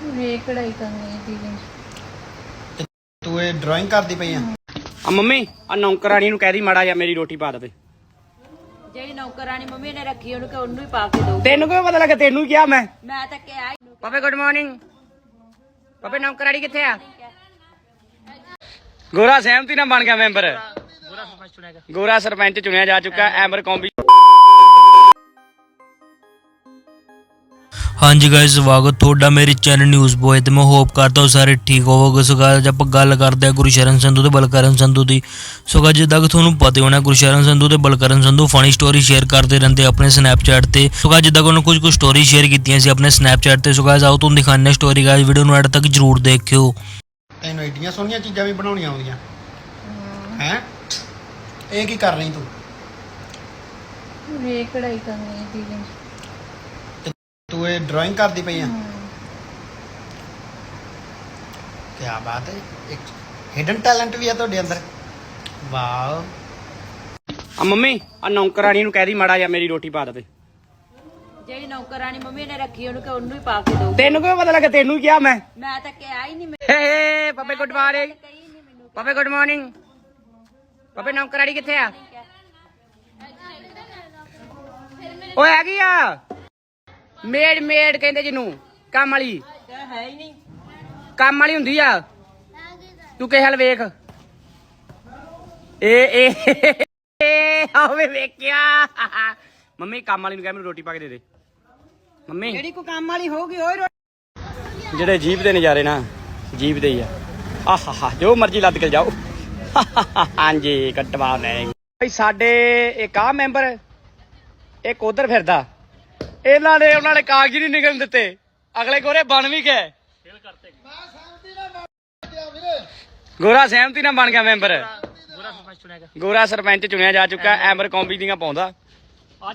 ਇਹ ਕਢਾਈ ਕਰਨੀ ਹੈ ਦੀਦੀ ਤੂੰ ਇਹ ਡਰਾਇੰਗ ਕਰਦੀ ਪਈ ਆ? ਆ ਮੰਮੀ ਆ ਨੌਕਰਾਣੀ ਨੂੰ ਕਹਿ ਦੀ ਮਾੜਾ ਜਿਹਾ ਮੇਰੀ ਰੋਟੀ ਪਾ ਦੇਵੇ। ਜਿਹੜੀ ਨੌਕਰਾਨੀ ਮੰਮੀ ਨੇ ਰੱਖੀ ਉਹਨੂੰ ਕਿ ਉਹਨੂੰ ਹੀ ਪਾ ਕੇ ਦੋ ਤੈਨੂੰ ਕਿਵੇਂ ਪਤਾ ਲੱਗਾ ਤੈਨੂੰ ਹੀ ਕਿਹਾ ਮੈਂ? ਮੈਂ ਤਾਂ ਕਿਹਾ ਹੀ ਪਾਪੇ ਗੁੱਡ ਮਾਰਨਿੰਗ ਪਾਪੇ ਨੌਕਰਾਣੀ ਕਿੱਥੇ ਆ? ਗੋਰਾ ਸਹਿਮਤੀ ਨਾਲ ਬਣ ਗਿਆ ਮੈਂਬਰ ਗੋਰਾ ਸਰਪੰਚ ਚੁਣਿਆ ਜਾ ਚੁੱਕਾ ਐਮਰ ਕੌਂਬੀ ਹਾਂਜੀ ਗਾਇਸ ਸਵਾਗਤ ਤੁਹਾਡਾ ਮੇਰੇ ਚੈਨਲ ਨਿਊਜ਼ ਬੋਏ ਤੇ। ਮੈਂ ਹੋਪ ਕਰਦਾ ਹਾਂ ਸਾਰੇ ਠੀਕ ਹੋਵੋਗੇ। ਸੋ ਅੱਜ ਆਪਾਂ ਗੱਲ ਕਰਦੇ ਹਾਂ ਗੁਰਸ਼ਰਨ ਸੰਧੂ ਤੇ ਬਲਕਰਨ ਸੰਧੂ ਦੀ। ਸੋ guys, ਜਿੱਦਾਂ ਕਿ ਤੁਹਾਨੂੰ ਪਤਾ ਹੀ ਹੋਣਾ ਗੁਰਸ਼ਰਨ ਸੰਧੂ ਤੇ Balkaran Sandhu funny story share ਕਰਦੇ ਰਹਿੰਦੇ ਆਪਣੇ ਸਨੈਪਚੈਟ ਤੇ। ਸੋ guys, ਜਿੱਦਾਂ ਕਿ ਉਹਨਾਂ ਕੁਝ ਕੁ ਸਟੋਰੀ ਸ਼ੇਅਰ ਕੀਤੀਆਂ ਸੀ ਆਪਣੇ ਸਨੈਪਚੈਟ ਤੇ। ਸੋ guys, ਆਓ ਤੁਹਾਨੂੰ ਦਿਖਾਉਂਦੇ ਹਾਂ ਸਟੋਰੀ ਗਾਇਸ ਵੀਡੀਓ ਨੂੰ ਐਡ ਤੱਕ ਜਰੂਰ ਦੇਖਿਓ। ਤੈਨੂੰ ਏਡੀਆਂ ਸੋਹਣੀਆਂ ਚੀਜ਼ਾਂ ਵੀ ਬਣਾਉਣੀਆਂ ਆਉਂਦੀਆਂ। ਹੈ। ਇਹ ਕੀ ਕਰ ਰਹੀ ਤੂੰ? ਇਹ ਕਢਾਈ ਕਰਨੀ ਹੈ ਦੀਦੀ ਤੂੰ ਇਹ ਡਰਾਇੰਗ ਕਰਦੀ ਪਈ ਆ? ਕੀ ਬਾਤ ਹੈ। ਇੱਕ ਹਿਡਨ ਟੈਲੈਂਟ ਵੀ ਆ ਤੁਹਾਡੇ ਅੰਦਰ। ਵਾਓ। ਆ ਮੰਮੀ ਆ ਨੌਕਰਾਣੀ ਨੂੰ ਕਹਿ ਦੀ ਮਾੜਾ ਜਿਹਾ ਮੇਰੀ ਰੋਟੀ ਪਾ ਦੇਵੇ। ਜਿਹੜੀ ਨੌਕਰਾਨੀ ਮੰਮੀ ਨੇ ਰੱਖੀ ਉਹਨੂੰ ਕਿ ਉਹਨੂੰ ਹੀ ਪਾ ਕੇ ਦੋ ਤੈਨੂੰ ਕਿਵੇਂ ਪਤਾ ਲੱਗਾ? ਤੈਨੂੰ ਕਿਹਾ ਮੈਂ। ਮੈਂ ਤਾਂ ਕਿਹਾ ਹੀ ਨਹੀਂ ਹੇ ਪਾਪੇ ਗੁੱਡ ਮਾਰਨਿੰਗ ਪਾਪੇ ਗੁੱਡ ਮਾਰਨਿੰਗ ਪਾਪੇ ਨੌਕਰਾਣੀ ਕਿੱਥੇ ਆ? ਓਏ ਹੈਗੀ ਆ? ਮੇਡ ਮੇਡ ਕਹਿੰਦੇ ਜਿਹਨੂੰ ਕੰਮ ਵਾਲੀ। ਹੈ ਹੀ ਨਹੀਂ। ਕੰਮ ਵਾਲੀ ਹੁੰਦੀ ਆ। ਤੂੰ ਕਿਸੇ ਹਲ ਵੇਖ। ਇਹ ਇਹ ਆਵੇ ਵੇਖਿਆ। ਮੰਮੀ ਕੰਮ ਵਾਲੀ ਨੂੰ ਕਹਿ ਮੈਨੂੰ ਰੋਟੀ ਪਾ ਕੇ ਦੇ ਦੇ। ਮੰਮੀ। ਜਿਹੜੀ ਕੋ ਕੰਮ ਵਾਲੀ ਹੋਊਗੀ ਉਹ ਜਿਹੜੇ ਜੀਪ ਦੇ ਨਜ਼ਾਰੇ ਨਾ ਜੀਪ ਦੇ ਹੀ ਆ। ਆਹਾਹਾ ਜੋ ਮਰਜ਼ੀ ਲੱਦ ਕੇ ਜਾਓ। ਹਾਂਜੀ ਕਟਵਾ ਭਾਈ ਸਾਡੇ ਇੱਕ ਆ ਮੈਂਬਰ ਇੱਕ ਉਧਰ ਫਿਰਦਾ। ਇਹਨਾਂ ਨੇ ਉਹਨਾਂ ਨੇ ਕਾਗਜ਼ ਨਹੀਂ ਨਿਕਲਣ ਦਿੱਤੇ। ਅਗਲੇ ਗੋਰੇ ਬਣ ਵੀ ਗਏ। ਗੋਰਾ ਸਹਿਮਤੀ ਨਾਲ ਬਣ ਗਿਆ ਮੈਂਬਰ। ਗੋਰਾ ਸਰਪੰਚ ਚੁਣਿਆ ਜਾ ਚੁੱਕਾ ਐਮਰ ਕੌਂਬੀ ਦੀਆਂ ਪਾਉਂਦਾ।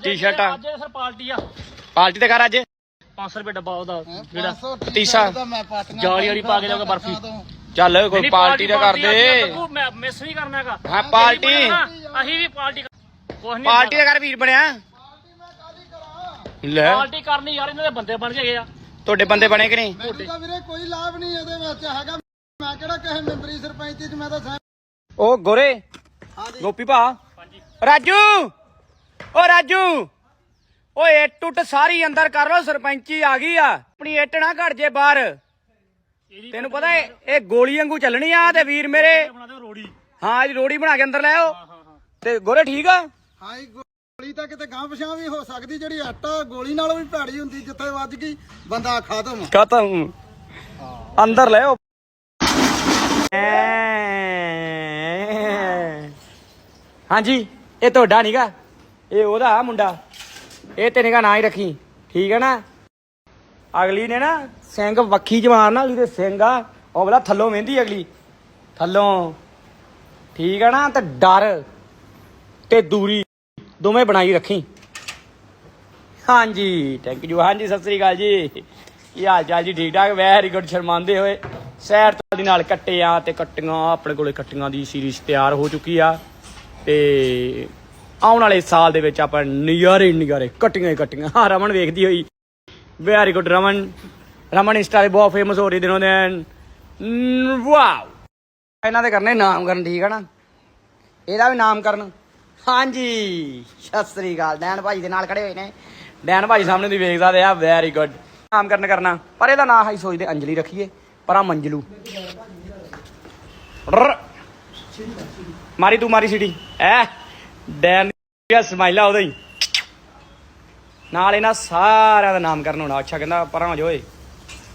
ਟੀ-ਸ਼ਰਟਾਂ ਅੱਜ ਸਰ ਪਾਰਟੀ ਆ। ਪਾਰਟੀ ਤੇ ਕਰ ਅੱਜ। 500 ਰੁਪਏ ਡੱਬਾ ਉਹਦਾ ਜਿਹੜਾ ਤੀਸਾ ਜਾਲੀ ਵਾਲੀ ਪਾ ਕੇ ਜਾਊਗਾ ਬਰਫੀ। ਚੱਲ ਕੋਈ ਪਾਰਟੀ ਦਾ ਕਰ ਦੇ ਮੈਂ ਮਿਸ ਨਹੀਂ ਕਰਨਾ ਹੈਗਾ। ਹਾਂ, ਪਾਰਟੀ। ਅਸੀਂ ਵੀ ਪਾਰਟੀ ਕਰ- ਕੁਛ ਨਹੀਂ ਪਾਰਟੀ ਦਾ ਕਰ ਵੀਰ ਬਣਿਆ। ਲੈ। ਪਾਰਟੀ ਕਰਨੀ ਯਾਰ ਇਹਨਾਂ ਦੇ ਬੰਦੇ ਬਣ ਗਏ ਆ। ਤੁਹਾਡੇ ਬੰਦੇ ਬਣੇ ਕਿ ਨਹੀਂ? ਤਾਂ ਵੀਰੇ ਕੋਈ ਲਾਭ ਨਹੀਂ ਇਹਦੇ ਵਿੱਚ ਹੈਗਾ। ਮੈਂ ਕਿਹੜਾ ਕਿਸੇ ਮੈਂਬਰੀ ਸਰਪੰਚ ਚ ਮੈਂ ਤਾਂ ਸਹਿ- ਉਹ ਗੋਰੇ ਗੋਪੀ ਭਾ। ਰਾਜੂ! ਓ ਰਾਜੂ! ਓਏ ਇੱਟ ਟੁੱਟ ਸਾਰੀ ਅੰਦਰ ਕਰ ਲੋ ਸਰਪੰਚੀ ਆ ਗਈ ਆ। ਆਪਣੀ ਇੱਟ ਨਾ ਘੜ ਜੇ ਬਾਹਰ। ਤੈਨੂੰ ਪਤਾ ਇਹ ਇਹ ਗੋਲੀ ਵਾਂਗੂ ਚੱਲਣੀ ਆ ਤੇ ਵੀਰ ਮੇਰੇ ਬਣਾ ਰੋੜੀ। ਹਾਂ ਜੀ ਰੋੜੀ ਬਣਾ ਕੇ ਅੰਦਰ ਲੈ ਆਓ। ਤੇ ਗੋਰੇ ਠੀਕ ਆ? ਹਾਂ ਇਹ ਗੋਲੀ ਤਾਂ ਕਿਤੇ ਗਾਂ ਪਛਾਂ ਵੀ ਹੋ ਸਕਦੀ, ਜਿਹੜੀ ਆਟਾ ਗੋਲੀ ਨਾਲੋਂ ਵੀ ਭੈੜੀ ਹੁੰਦੀ, ਜਿੱਥੇ ਵੱਜ ਗਈ, ਬੰਦਾ ਖਤਮ। ਖਤਮ। ਅੰਦਰ ਲੈ ਆਓ। ਹਾਂਜੀ, ਇਹ ਤੁਹਾਡਾ ਨੀਗਾ। ਇਹ ਉਹਦਾ ਮੁੰਡਾ। ਇਹ ਤੇਰੇ ਦਾ ਨਾ ਹੀ ਰੱਖੀ। ਠੀਕ ਹੈ ਨਾ? ਅਗਲੀ ਨੇ ਨਾ ਸਿੰਘ ਵੱਖੀ ਜਵਾਨ ਨਾਲ ਅਗਲੀ ਸਿੰਘ ਆ, ਉਹ ਬਲਾ ਥੱਲੋਂ ਵਹਿੰਦੀ ਅਗਲੀ। ਥੱਲੋਂ। ਠੀਕ ਹੈ ਨਾ? ਤੇ ਡਰ ਤੇ ਦੂਰੀ। ਦੋਵੇਂ ਬਣਾਈ ਰੱਖੀ। ਹਾਂਜੀ ਥੈਂਕ ਯੂ ਹਾਂਜੀ, ਸਤਿ ਸ੍ਰੀ ਅਕਾਲ ਜੀ। ਕੀ ਹਾਲ ਚਾਲ ਜੀ? ਠੀਕ ਠਾਕ? ਵੈਰੀ ਗੁੱਡ ਸ਼ਰਮਾਂਦੇ ਹੋਏ। ਸੈਰ ਤੋਂ ਦੀ ਨਾਲ ਕੱਟੇ ਆ ਤੇ ਕੱਟੀਆਂ, ਆਪਣੇ ਕੋਲੇ ਕੱਟੀਆਂ ਦੀ ਸੀਰੀਜ਼ ਤਿਆਰ ਹੋ ਚੁੱਕੀ ਆ। ਤੇ ਆਉਣ ਵਾਲੇ ਸਾਲ ਦੇ ਵਿੱਚ ਆਪਾਂ ਨਜ਼ਾਰੇ ਹੀ ਨਜ਼ਾਰੇ ਕੱਟੀਆਂ ਹੀ ਕੱਟੀਆਂ। ਹਾਂ ਰਮਨ ਵੇਖਦੀ ਹੋਈ। Very good Raman. Raman insta ਤੇ ਬਹੁਤ ਫੇਮਸ ਹੋ ਰਹੀ ਦਿਨੋਂ ਦਿਨ। ਵਾਓ। ਇਹਨਾਂ ਦੇ ਕਰਨੇ ਨਾਮਕਰਨ, ਠੀਕ ਹੈ ਨਾ? ਇਹਦਾ ਵੀ ਨਾਮਕਰਨ। ਹਾਂਜੀ, ਸਤਿ ਸ੍ਰੀ ਅਕਾਲ। ਡੈਨ ਭਾਈ ਦੇ ਨਾਲ ਖੜੇ ਹੋਏ ਨੇ। ਡੈਨ ਭਾਈ ਸਾਹਮਣੇ ਦੀ ਵੇਖਦਾ ਤੇ ਆ ਵੈਰੀ ਗੁੱਡ ਨਾਮਕਰਨ ਕਰਨਾ ਪਰ ਇਹਦਾ ਨਾਂ ਹੀ ਸੋਚਦੇ ਅੰਜਲੀ ਰੱਖੀਏ ਪਰ ਆ ਮੰਜਲੂ ਮਾਰੀ ਤੂੰ, ਮਾਰੀ ਸਿਟੀ। ਐ ਡੈਨ ਦੀ ਸਮਾਈਲਾ ਉਹਦਾ। ਹੀ ਨਾਲ ਇਹਨਾਂ ਸਾਰਿਆਂ ਦਾ ਨਾਮਕਰਨ ਹੋਣਾ। ਅੱਛਾ ਕਹਿੰਦਾ ਪਰਾਂ ਜੋ ਓਏ